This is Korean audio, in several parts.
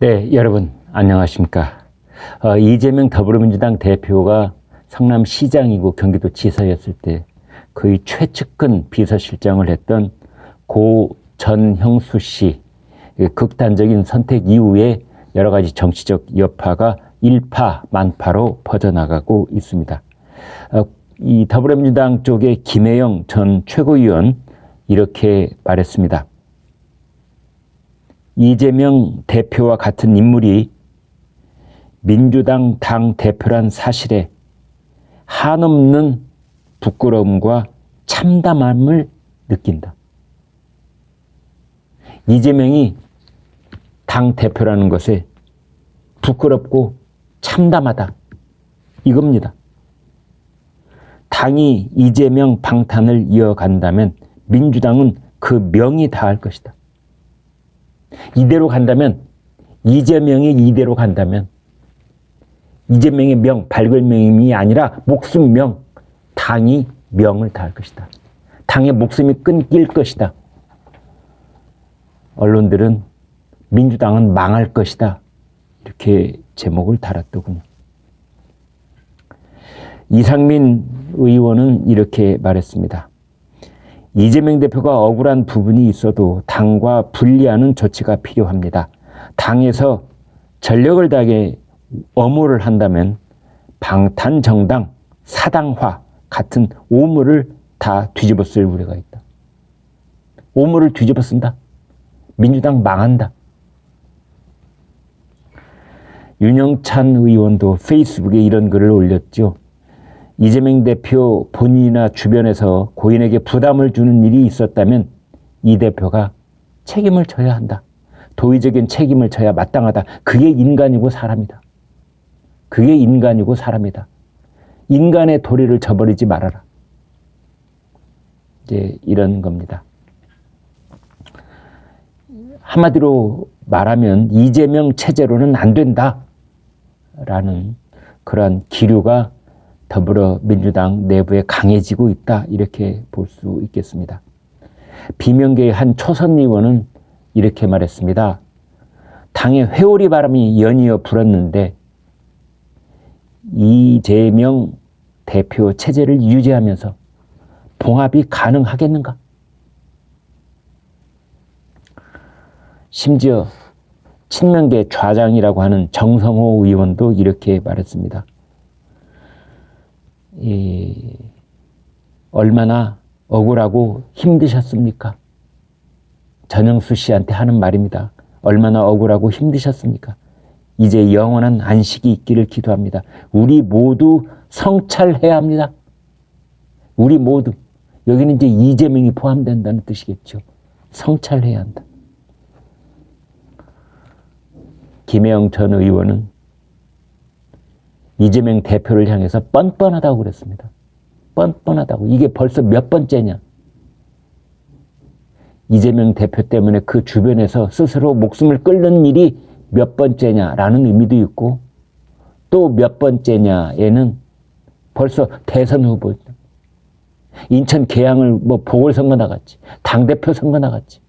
네, 여러분 안녕하십니까? 어, 이재명 더불어민주당 대표가 성남시장이고 경기도 지사였을 때 거의 최측근 비서실장을 했던 고 전형수 씨그 극단적인 선택 이후에 여러 가지 정치적 여파가 일파 만파로 퍼져나가고 있습니다. 어, 이 더불어민주당 쪽의 김혜영 전 최고위원 이렇게 말했습니다. 이재명 대표와 같은 인물이 민주당 당 대표란 사실에 한없는 부끄러움과 참담함을 느낀다. 이재명이 당 대표라는 것에 부끄럽고 참담하다. 이겁니다. 당이 이재명 방탄을 이어간다면 민주당은 그 명이 다할 것이다. 이대로 간다면 이재명이 이대로 간다면 이재명의 명, 발걸명이 아니라 목숨 명, 당이 명을 다할 것이다. 당의 목숨이 끊길 것이다. 언론들은 민주당은 망할 것이다. 이렇게 제목을 달았더군요. 이상민 의원은 이렇게 말했습니다. 이재명 대표가 억울한 부분이 있어도 당과 분리하는 조치가 필요합니다. 당에서 전력을 다해 엄호를 한다면 방탄정당, 사당화 같은 오물을 다 뒤집어 쓸 우려가 있다. 오물을 뒤집어 쓴다. 민주당 망한다. 윤영찬 의원도 페이스북에 이런 글을 올렸죠. 이재명 대표 본인이나 주변에서 고인에게 부담을 주는 일이 있었다면 이 대표가 책임을 져야 한다. 도의적인 책임을 져야 마땅하다. 그게 인간이고 사람이다. 그게 인간이고 사람이다. 인간의 도리를 저버리지 말아라. 이제 이런 겁니다. 한마디로 말하면 이재명 체제로는 안 된다. 라는 그러한 기류가 더불어민주당 내부에 강해지고 있다. 이렇게 볼 수 있겠습니다. 비명계의 한 초선 의원은 이렇게 말했습니다. 당의 회오리 바람이 연이어 불었는데 이재명 대표 체제를 유지하면서 봉합이 가능하겠는가? 심지어 친명계 좌장이라고 하는 정성호 의원도 이렇게 말했습니다. 이, 얼마나 억울하고 힘드셨습니까? 전영수 씨한테 하는 말입니다. 얼마나 억울하고 힘드셨습니까? 이제 영원한 안식이 있기를 기도합니다. 우리 모두 성찰해야 합니다. 우리 모두. 여기는 이제 이재명이 포함된다는 뜻이겠죠. 성찰해야 한다. 김혜영 전 의원은 이재명 대표를 향해서 뻔뻔하다고 그랬습니다. 뻔뻔하다고. 이게 벌써 몇 번째냐. 이재명 대표 때문에 그 주변에서 스스로 목숨을 끊는 일이 몇 번째냐라는 의미도 있고 또 몇 번째냐에는 벌써 대선 후보 인천 계양을 뭐 보궐선거 나갔지 당대표 선거 나갔지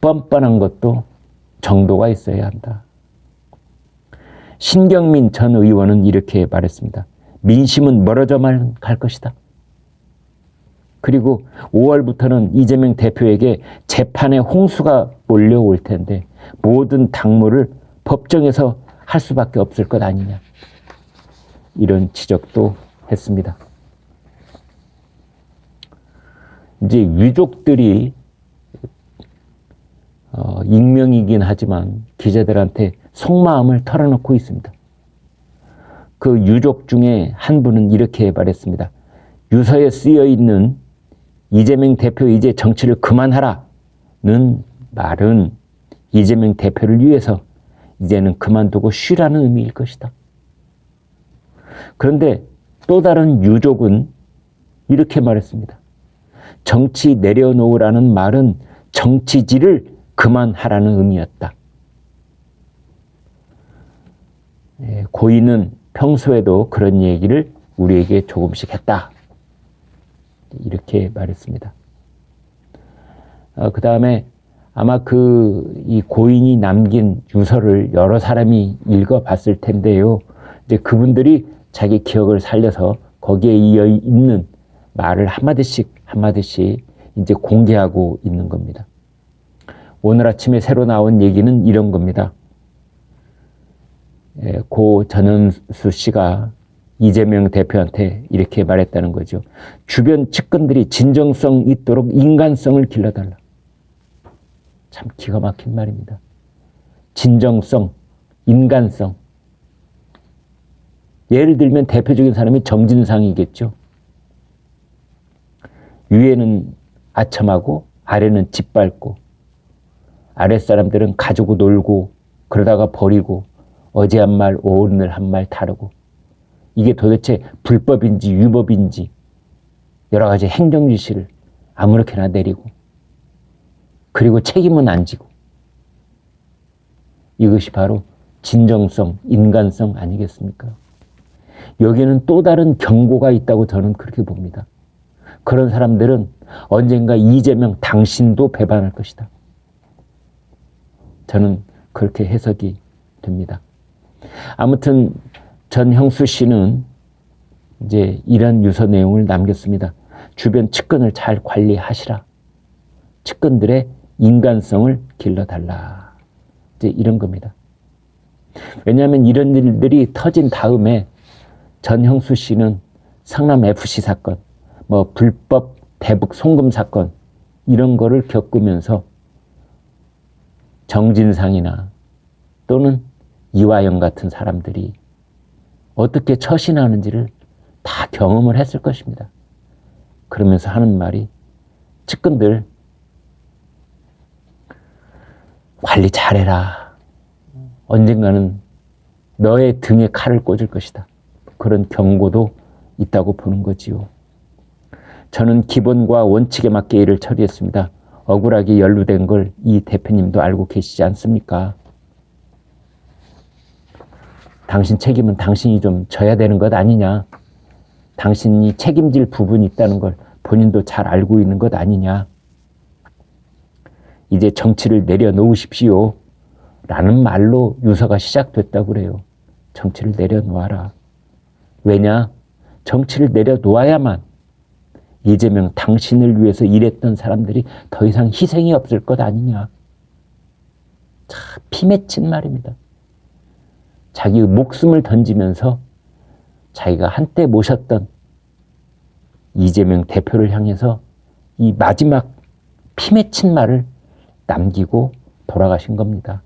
뻔뻔한 것도 정도가 있어야 한다. 신경민 전 의원은 이렇게 말했습니다. 민심은 멀어져만 갈 것이다. 그리고 5월부터는 이재명 대표에게 재판의 홍수가 몰려올 텐데 모든 당무를 법정에서 할 수밖에 없을 것 아니냐. 이런 지적도 했습니다. 이제 유족들이 어, 익명이긴 하지만 기자들한테 속마음을 털어놓고 있습니다. 그 유족 중에 한 분은 이렇게 말했습니다. 유서에 쓰여 있는 이재명 대표 이제 정치를 그만하라는 말은 이재명 대표를 위해서 이제는 그만두고 쉬라는 의미일 것이다. 그런데 또 다른 유족은 이렇게 말했습니다. 정치 내려놓으라는 말은 정치질을 그만하라는 의미였다. 예, 고인은 평소에도 그런 얘기를 우리에게 조금씩 했다. 이렇게 말했습니다. 어, 그 다음에 아마 그 이 고인이 남긴 유서를 여러 사람이 읽어봤을 텐데요. 이제 그분들이 자기 기억을 살려서 거기에 이어 있는 말을 한마디씩 한마디씩 이제 공개하고 있는 겁니다. 오늘 아침에 새로 나온 얘기는 이런 겁니다. 예, 고 전현수 씨가 이재명 대표한테 이렇게 말했다는 거죠. 주변 측근들이 진정성 있도록 인간성을 길러달라. 참 기가 막힌 말입니다. 진정성, 인간성. 예를 들면 대표적인 사람이 정진상이겠죠. 위에는 아첨하고 아래는 짓밟고 아랫사람들은 가지고 놀고 그러다가 버리고 어제 한 말 오늘 한 말 다르고 이게 도대체 불법인지 위법인지 여러 가지 행정 지시를 아무렇게나 내리고 그리고 책임은 안 지고 이것이 바로 진정성, 인간성 아니겠습니까? 여기는 또 다른 경고가 있다고 저는 그렇게 봅니다. 그런 사람들은 언젠가 이재명 당신도 배반할 것이다. 저는 그렇게 해석이 됩니다. 아무튼 전형수 씨는 이제 이런 유서 내용을 남겼습니다. 주변 측근을 잘 관리하시라. 측근들의 인간성을 길러달라. 이제 이런 겁니다. 왜냐하면 이런 일들이 터진 다음에 전형수 씨는 성남 FC 사건, 뭐 불법 대북 송금 사건 이런 거를 겪으면서 정진상이나 또는 이화영 같은 사람들이 어떻게 처신하는지를 다 경험을 했을 것입니다. 그러면서 하는 말이 측근들 관리 잘해라. 언젠가는 너의 등에 칼을 꽂을 것이다. 그런 경고도 있다고 보는 거지요. 저는 기본과 원칙에 맞게 일을 처리했습니다. 억울하게 연루된 걸 이 대표님도 알고 계시지 않습니까? 당신 책임은 당신이 좀 져야 되는 것 아니냐? 당신이 책임질 부분이 있다는 걸 본인도 잘 알고 있는 것 아니냐? 이제 정치를 내려놓으십시오. 라는 말로 유서가 시작됐다고 그래요. 정치를 내려놓아라. 왜냐? 정치를 내려놓아야만 이재명 당신을 위해서 일했던 사람들이 더 이상 희생이 없을 것 아니냐. 참 피맺힌 말입니다. 자기 목숨을 던지면서 자기가 한때 모셨던 이재명 대표를 향해서 이 마지막 피 맺힌 말을 남기고 돌아가신 겁니다.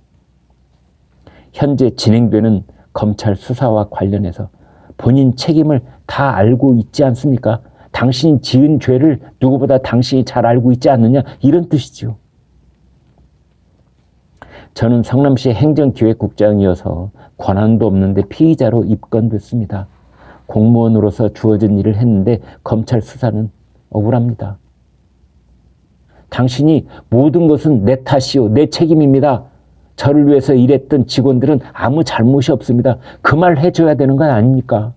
현재 진행되는 검찰 수사와 관련해서 본인 책임을 다 알고 있지 않습니까? 당신이 지은 죄를 누구보다 당신이 잘 알고 있지 않느냐 이런 뜻이죠. 저는 성남시 행정기획국장이어서 권한도 없는데 피의자로 입건됐습니다. 공무원으로서 주어진 일을 했는데 검찰 수사는 억울합니다. 당신이 모든 것은 내 탓이요, 내 책임입니다. 저를 위해서 일했던 직원들은 아무 잘못이 없습니다. 그 말 해줘야 되는 건 아닙니까?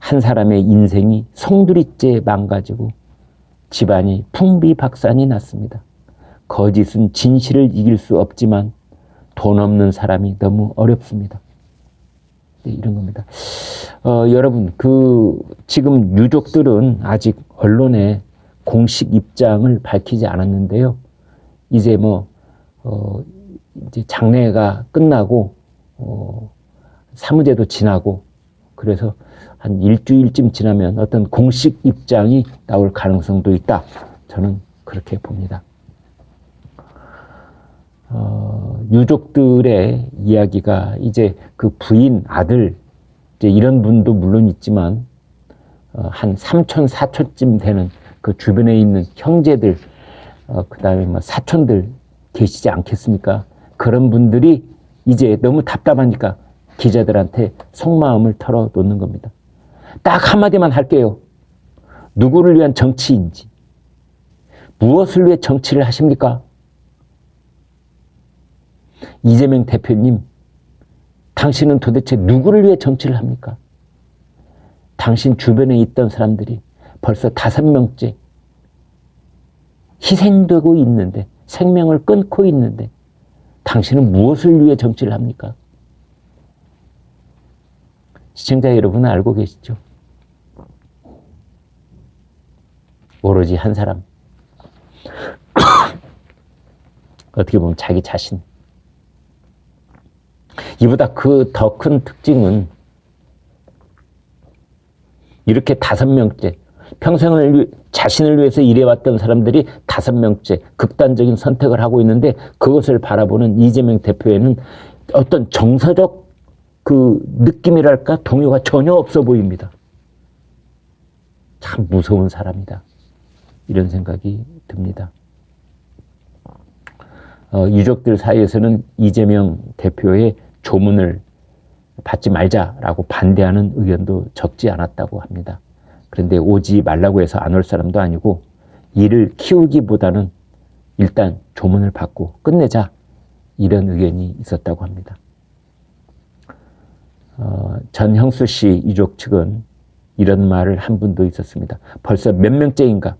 한 사람의 인생이 송두리째 망가지고 집안이 풍비박산이 났습니다. 거짓은 진실을 이길 수 없지만 돈 없는 사람이 너무 어렵습니다. 네, 이런 겁니다. 어, 여러분, 그, 지금 유족들은 아직 언론에 공식 입장을 밝히지 않았는데요. 이제 뭐, 어, 이제 장례가 끝나고, 어, 사무제도 지나고, 그래서 한 일주일쯤 지나면 어떤 공식 입장이 나올 가능성도 있다. 저는 그렇게 봅니다. 어, 유족들의 이야기가 이제 그 부인, 아들, 이제 이런 분도 물론 있지만, 어, 한 3촌, 4촌쯤 되는 그 주변에 있는 형제들, 어, 그 다음에 뭐 사촌들 계시지 않겠습니까? 그런 분들이 이제 너무 답답하니까 기자들한테 속마음을 털어놓는 겁니다. 딱 한마디만 할게요. 누구를 위한 정치인지, 무엇을 위해 정치를 하십니까? 이재명 대표님, 당신은 도대체 누구를 위해 정치를 합니까? 당신 주변에 있던 사람들이 벌써 다섯 명째 희생되고 있는데 생명을 끊고 있는데 당신은 무엇을 위해 정치를 합니까? 시청자 여러분은 알고 계시죠? 오로지 한 사람. 어떻게 보면 자기 자신. 이보다 그 더 큰 특징은 이렇게 다섯 명째 평생을 위- 자신을 위해서 일해왔던 사람들이 다섯 명째 극단적인 선택을 하고 있는데 그것을 바라보는 이재명 대표에는 어떤 정서적 그 느낌이랄까 동요가 전혀 없어 보입니다. 참 무서운 사람이다. 이런 생각이 듭니다. 어, 유족들 사이에서는 이재명 대표의 조문을 받지 말자라고 반대하는 의견도 적지 않았다고 합니다. 그런데 오지 말라고 해서 안 올 사람도 아니고 이를 키우기보다는 일단 조문을 받고 끝내자 이런 의견이 있었다고 합니다. 어, 전형수 씨 유족 측은 이런 말을 한 분도 있었습니다. 벌써 몇 명째인가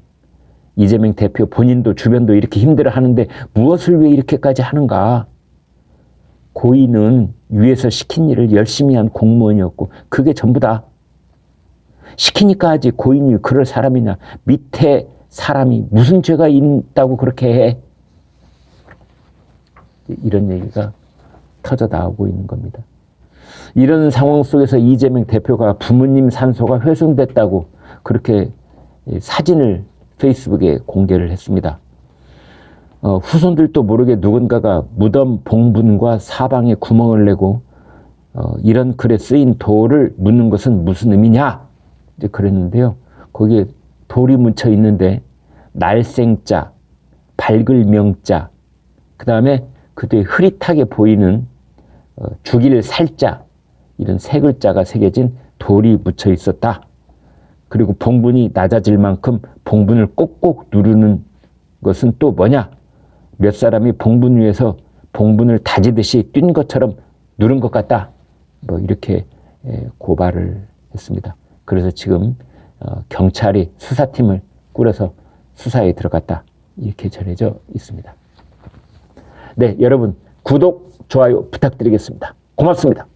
이재명 대표 본인도 주변도 이렇게 힘들어 하는데 무엇을 왜 이렇게까지 하는가? 고인은 위에서 시킨 일을 열심히 한 공무원이었고 그게 전부다. 시키니까 하지 고인이 그럴 사람이냐. 밑에 사람이 무슨 죄가 있다고 그렇게 해. 이런 얘기가 터져 나오고 있는 겁니다. 이런 상황 속에서 이재명 대표가 부모님 산소가 훼손됐다고 그렇게 사진을 페이스북에 공개를 했습니다. 어, 후손들도 모르게 누군가가 무덤 봉분과 사방에 구멍을 내고 어, 이런 글에 쓰인 돌을 묻는 것은 무슨 의미냐? 이제 그랬는데요. 거기에 돌이 묻혀 있는데 날생자, 밝을 명자, 그 다음에 그때 흐릿하게 보이는 어, 죽일 살자 이런 세 글자가 새겨진 돌이 묻혀 있었다. 그리고 봉분이 낮아질 만큼 봉분을 꼭꼭 누르는 것은 또 뭐냐? 몇 사람이 봉분 위에서 봉분을 다지듯이 뛴 것처럼 누른 것 같다. 뭐 이렇게 에, 고발을 했습니다. 그래서 지금 어, 경찰이 수사팀을 꾸려서 수사에 들어갔다. 이렇게 전해져 있습니다. 네, 여러분 구독, 좋아요 부탁드리겠습니다. 고맙습니다.